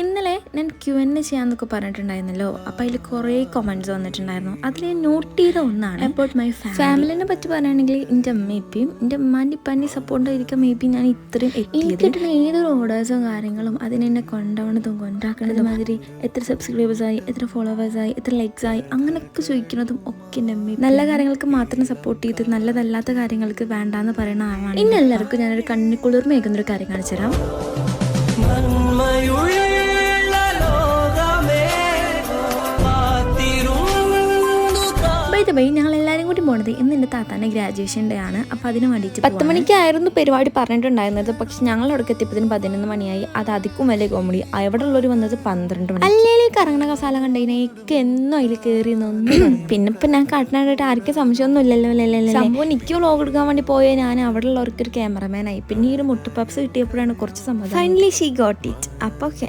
ഇന്നലെ ഞാൻ Q and A ചെയ്യാന്നൊക്കെ പറഞ്ഞിട്ടുണ്ടായിരുന്നല്ലോ. അപ്പോൾ അതിൽ കുറേ കമന്റ്സ് വന്നിട്ടുണ്ടായിരുന്നു. അതിൽ ഞാൻ നോട്ട് ചെയ്ത ഒന്നാണ് അബൌട്ട് മൈ ഫാമിലിനെ പറ്റി പറയുകയാണെങ്കിൽ എന്റെ അമ്മയിപ്പയും എന്റെ ഉമ്മാന്റെ ഇപ്പാന്റെ സപ്പോർട്ടായിരിക്കും മേ ബി ഞാൻ ഇത്രയും എനിക്ക് കിട്ടുന്ന ഏതൊരു ഓർഡേഴ്സും കാര്യങ്ങളും അതിനെന്നെ കൊണ്ടുപോകണതും കൊണ്ടാക്കണതും മാതിരി എത്ര സബ്സ്ക്രൈബേഴ്സ് ആയി എത്ര ഫോളോവേഴ്സ് ആയി എത്ര ലൈക്സ് ആയി അങ്ങനെയൊക്കെ ചോദിക്കുന്നതും ഒക്കെ എന്റെ അമ്മ നല്ല കാര്യങ്ങൾക്ക് മാത്രം സപ്പോർട്ട് ചെയ്ത് നല്ലതല്ലാത്ത കാര്യങ്ങൾക്ക് വേണ്ടാന്ന് പറയുന്ന ആളാണ്. ഇനി എല്ലാവർക്കും ഞാനൊരു കണ്ണിക്കുളിർമയേക്കുന്ന ഒരു കാര്യം കാണിച്ചു തരാം കാ- ബൈ ഞങ്ങൾ എല്ലാവരും കൂടി പോണത് ഇന്ന് എന്റെ താത്താന്റെ ഗ്രാജുവേഷൻ ഡേ ആണ്. അപ്പോൾ അതിന് വേണ്ടിയിട്ട് പത്ത് മണിക്കായിരുന്നു പരിപാടി പറഞ്ഞിട്ടുണ്ടായിരുന്നത്. പക്ഷെ ഞങ്ങൾ അവിടെ എത്തിയപ്പോഴത്തേന് പതിനൊന്ന് മണിയായി. അത് അതിക്കും വലിയ കോമഡി അവിടെ ഉള്ളവർ വന്നത് പന്ത്രണ്ട് മണി അല്ലെങ്കിൽ കറങ്ങണ കസാല കണ്ടതിനേക്ക് എന്നും അതിൽ കയറി നിന്നും. പിന്നെ ഇപ്പം ഞാൻ കാട്ടിനായിട്ട് ആർക്കും സംശയമൊന്നും ഇല്ലല്ലോ അല്ലല്ലോ സംഭവം എനിക്ക് വ്ളോഗ് എടുക്കാൻ വേണ്ടി പോയ ഞാൻ അവിടെ ഉള്ളവർക്ക് ഒരു ക്യാമറമാനായി പിന്നെ ഈ ഒരു മുട്ടുപപ്സ് കിട്ടിയപ്പോഴാണ് കുറച്ച് സംഭവം ഫൈനലി ഷീ ഗോട്ട് ഇറ്റ് അപ്പോൾ ഓക്കെ